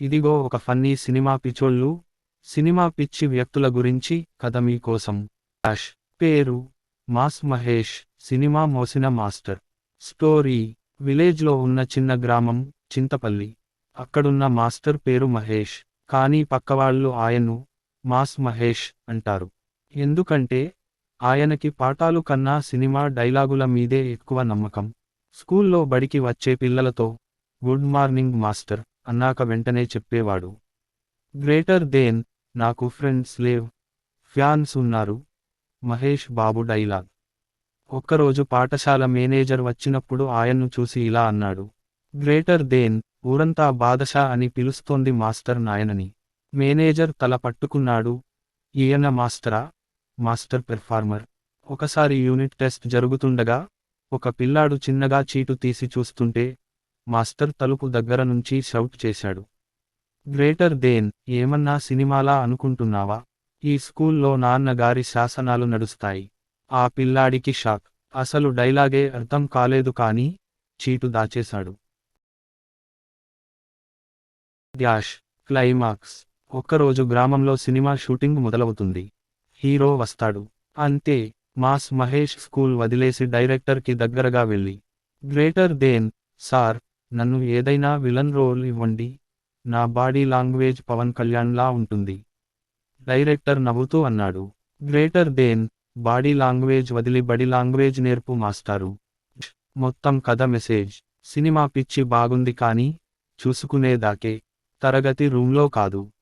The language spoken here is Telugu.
ఇదిగో ఒక ఫన్నీ సినిమా పిచోళ్ళు సినిమా పిచ్చి వ్యక్తుల గురించి కథ మీకోసం. యాష్. పేరు. మాస్ మహేష్. సినిమా మోసిన మాస్టర్. స్టోరీ. విలేజ్లో ఉన్న చిన్న గ్రామం చింతపల్లి. అక్కడున్న మాస్టర్ పేరు మహేష్. కానీ పక్కవాళ్ళు ఆయన్ను మాస్ మహేష్ అంటారు. ఎందుకంటే ఆయనకి పాఠాలు కన్నా సినిమా డైలాగుల మీదే ఎక్కువ నమ్మకం. స్కూల్లో బడికి వచ్చే పిల్లలతో గుడ్ మార్నింగ్ మాస్టర్. అన్నాక వెంటనే చెప్పేవాడు. గ్రేటర్ దేన్ నాకు ఫ్రెండ్స్ లేవ్ ఫ్యాన్స్ ఉన్నారు మహేష్ బాబు డైలాగ్. ఒక్కరోజు పాఠశాల మేనేజర్ వచ్చినప్పుడు ఆయన్ను చూసి ఇలా అన్నాడు. గ్రేటర్ దేన్ ఊరంతా బాదషా అని పిలుస్తోంది మాస్టర్ నాయనని. మేనేజర్ తల పట్టుకున్నాడు. ఈయన మాస్టరా? Master performer. ఒకసారి యూనిట్ టెస్ట్ జరుగుతుండగా ఒక పిల్లాడు చిన్నగా చీటు తీసి చూస్తుంటే మాస్టర్ తలుపు దగ్గర నుంచి షౌట్ చేశాడు. గ్రేటర్ దేన్ ఏమన్నా సినిమాలా అనుకుంటున్నావా? ఈ స్కూల్లో నాన్నగారి శాసనాలు నడుస్తాయి. ఆ పిల్లాడికి షాక్. అసలు డైలాగే అర్థం కాలేదు కానీ చీటు దాచేశాడు. Dash climax. ఒక్కరోజు గ్రామంలో సినిమా షూటింగ్ మొదలవుతుంది. హీరో వస్తాడు. అంతే మాస్ మహేష్ స్కూల్ వదిలేసి డైరెక్టర్కి దగ్గరగా వెళ్ళి. గ్రేటర్ దేన్ సార్ నన్ను ఏదైనా విలన్ రోల్ ఇవ్వండి. నా బాడీ లాంగ్వేజ్ పవన్ కళ్యాణ్లా ఉంటుంది. డైరెక్టర్ నవ్వుతూ అన్నాడు. గ్రేటర్ దేన్ బాడీ లాంగ్వేజ్ వదిలి బడి లాంగ్వేజ్ నేర్పు మాస్టారు. మొత్తం కథ మెసేజ్. సినిమా పిచ్చి బాగుంది కానీ చూసుకునేదాకే. తరగతి రూమ్లో కాదు.